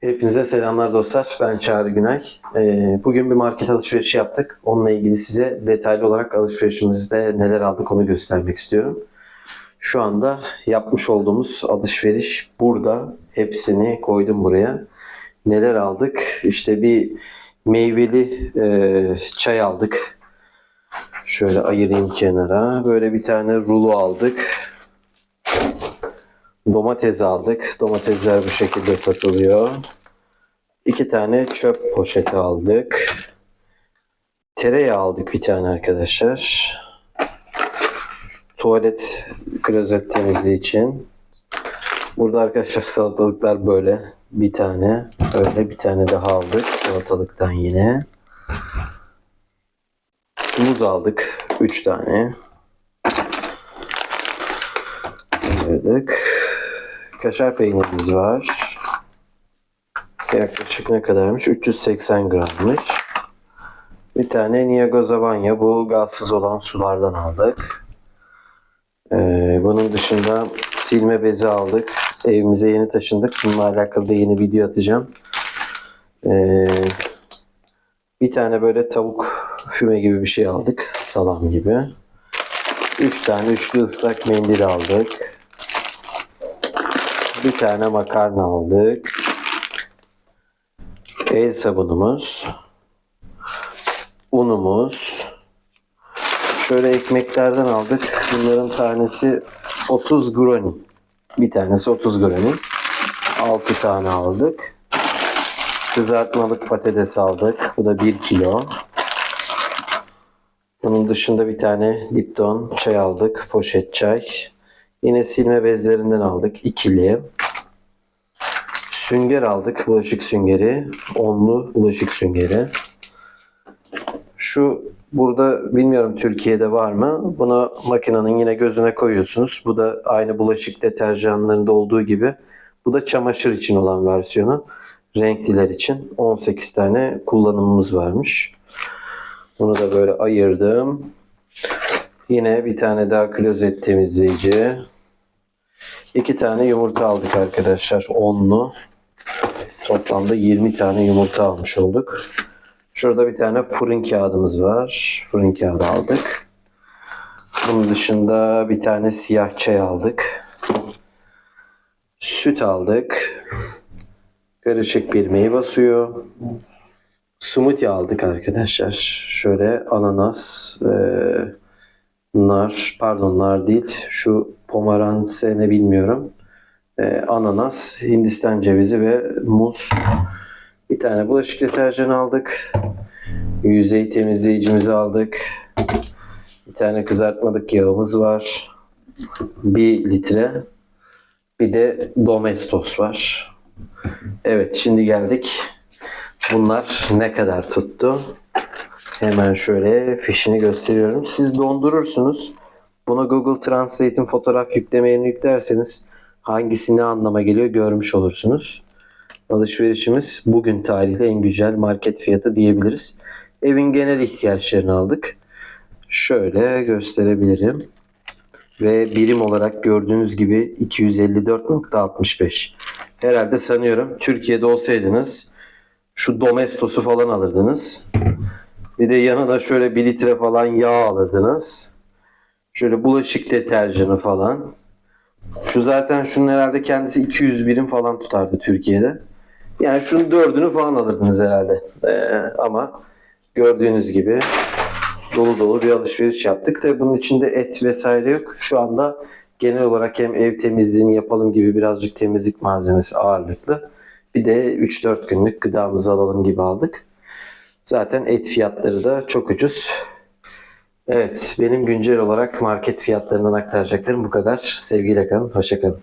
Hepinize selamlar dostlar. Ben Çağrı Günay. Ee, bugün bir market alışverişi yaptık. Onunla ilgili size detaylı olarak alışverişimizde neler aldık onu göstermek istiyorum. Şu anda yapmış olduğumuz alışveriş burada. Hepsini koydum buraya. Neler aldık? İşte bir meyveli e, çay aldık. Şöyle ayırayım kenara. Böyle bir tane rulo aldık. Domates aldık. Domatesler bu şekilde satılıyor. İki tane çöp poşeti aldık. Tereyağı aldık bir tane arkadaşlar. Tuvalet klozet temizliği için. Burada arkadaşlar salatalıklar böyle bir tane. Böyle bir tane daha aldık salatalıktan yine. Muz aldık. Üç tane. Aldık. Kaşar peynirimiz var. Yaklaşık ne kadarmış? 380 grammış. Bir tane Niagozavanya. Bu gazsız olan sulardan aldık. Ee, bunun dışında silme bezi aldık. Evimize yeni taşındık. Bununla alakalı da yeni video atacağım. Ee, bir tane böyle tavuk füme gibi bir şey aldık. Salam gibi. Üç tane üçlü ıslak mendil aldık. Bir tane makarna aldık. El sabunumuz. Unumuz. Şöyle ekmeklerden aldık. Bunların tanesi 30 groni. Bir tanesi 30 groni. 6 tane aldık. Kızartmalık patates aldık. Bu da 1 kilo. Bunun dışında bir tane Lipton çay aldık. Poşet çay. Yine silme bezlerinden aldık. ikili. Sünger aldık. Bulaşık süngeri. Onlu bulaşık süngeri. Şu burada bilmiyorum Türkiye'de var mı? Bunu makinenin yine gözüne koyuyorsunuz. Bu da aynı bulaşık deterjanlarında olduğu gibi. Bu da çamaşır için olan versiyonu. Renkliler için 18 tane kullanımımız varmış. Bunu da böyle ayırdım. Yine bir tane daha klozet temizleyici. İki tane yumurta aldık arkadaşlar. Onlu. Toplamda 20 tane yumurta almış olduk. Şurada bir tane fırın kağıdımız var. Fırın kağıdı aldık. Bunun dışında bir tane siyah çay aldık. Süt aldık. Karışık bir meyve suyu. Smoothie aldık arkadaşlar. Şöyle ananas, eee nar, pardon nar değil. Şu pomeranse ne bilmiyorum. Ee, ananas, hindistan cevizi ve muz. Bir tane bulaşık deterjanı aldık. Yüzey temizleyicimizi aldık. Bir tane kızartmalık yağımız var. Bir litre. Bir de domestos var. Evet şimdi geldik. Bunlar ne kadar tuttu? Hemen şöyle fişini gösteriyorum. Siz dondurursunuz. Buna Google Translate'in fotoğraf yüklemelerini yüklerseniz hangisi ne anlama geliyor görmüş olursunuz. Alışverişimiz bugün tarihle en güzel market fiyatı diyebiliriz. Evin genel ihtiyaçlarını aldık. Şöyle gösterebilirim. Ve birim olarak gördüğünüz gibi 254.65. Herhalde sanıyorum Türkiye'de olsaydınız şu Domestos'u falan alırdınız. Bir de yanına şöyle bir litre falan yağ alırdınız. Şöyle bulaşık deterjanı falan. Şu zaten şunun herhalde kendisi 200 birim falan tutardı Türkiye'de. Yani şunun dördünü falan alırdınız herhalde. Ee, ama gördüğünüz gibi dolu dolu bir alışveriş yaptık. Tabii bunun içinde et vesaire yok. Şu anda genel olarak hem ev temizliğini yapalım gibi birazcık temizlik malzemesi ağırlıklı. Bir de 3-4 günlük gıdamızı alalım gibi aldık. Zaten et fiyatları da çok ucuz. Evet, benim güncel olarak market fiyatlarından aktaracaklarım bu kadar. Sevgiyle kalın, hoşça kalın.